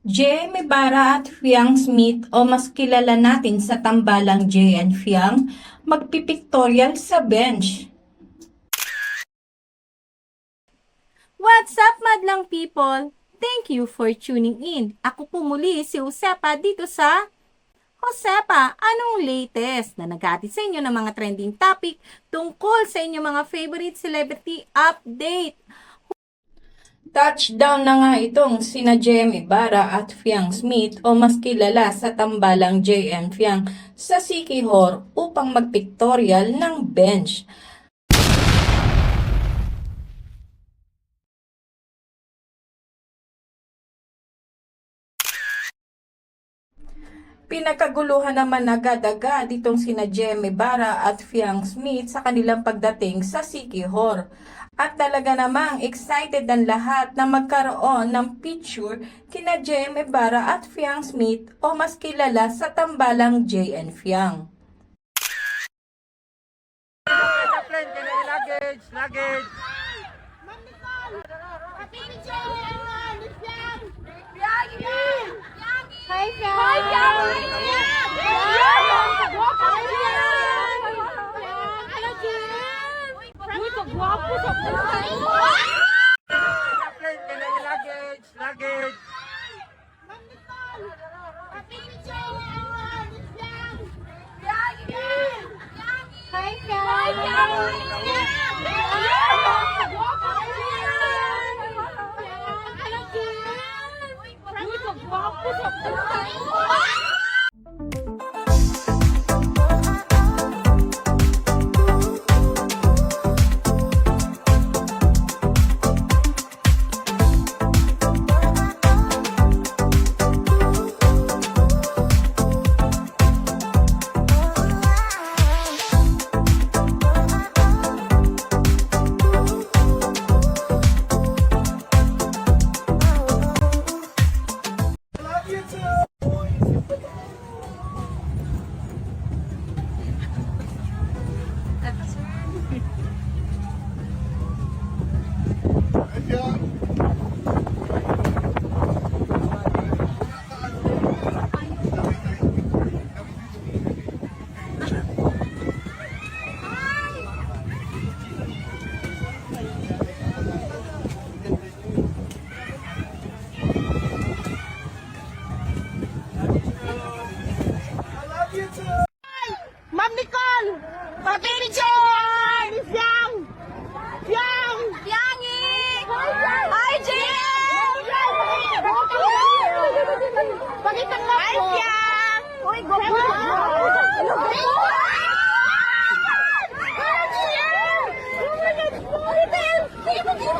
Jamie Bara at Fiang Smith o mas kilala natin sa tambalang J and Fiang, magpipictorial sa bench. What's up, madlang people? Thank you for tuning in. Ako po muli si Josepa dito sa Josepa, anong latest na naghatid sa inyo ng mga trending topic tungkol sa inyong mga favorite celebrity update? Touchdown na nga itong sina Jamie Bara at Fiang Smith o mas kilala sa tambalang JM Fiang sa Sikihor upang magpictorial ng bench. Pinagkaguluhan naman agad-agad itong sina Jemmy Bara at Fiang Smith sa kanilang pagdating sa Sikihor. At talaga namang excited ang lahat na magkaroon ng picture kina Jemmy Bara at Fiang Smith o mas kilala sa tambalang JN Fiang. Plane, kaya luggage, luggage. Hi, Fiang! Hi, Fiang! Uy, kagwapo sa buhay! Plane, kaya luggage, luggage. Hi, Fiang! Uy, kagwapo Yang! Uy, go po.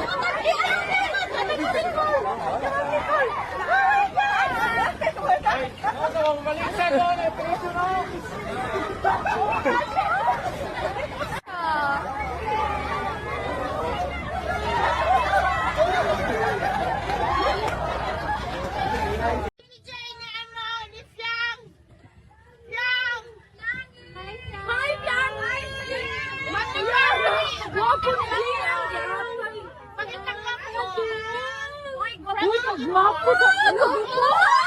Hi, 我怎么不小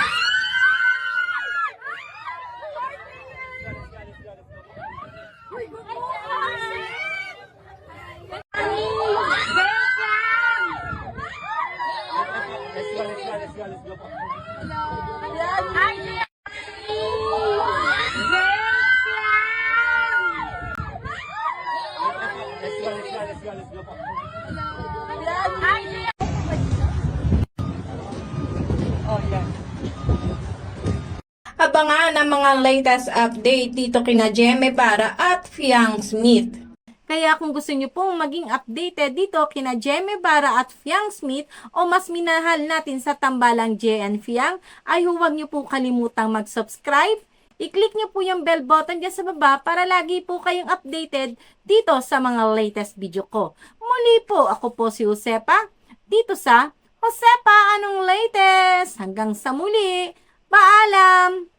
Abangan ang mga latest update dito kina Jemmy Bara at Fiang Smith. Kaya kung gusto nyo pong maging updated dito kina Jemmy Bara at Fiang Smith o mas minahal natin sa tambalang J and Fiang, ay huwag nyo po kalimutang mag-subscribe. I-click nyo po yung bell button dyan sa baba para lagi po kayong updated dito sa mga latest video ko. Muli po, ako po si Josepa, dito sa Josepa Anong Latest. Hanggang sa muli, paalam!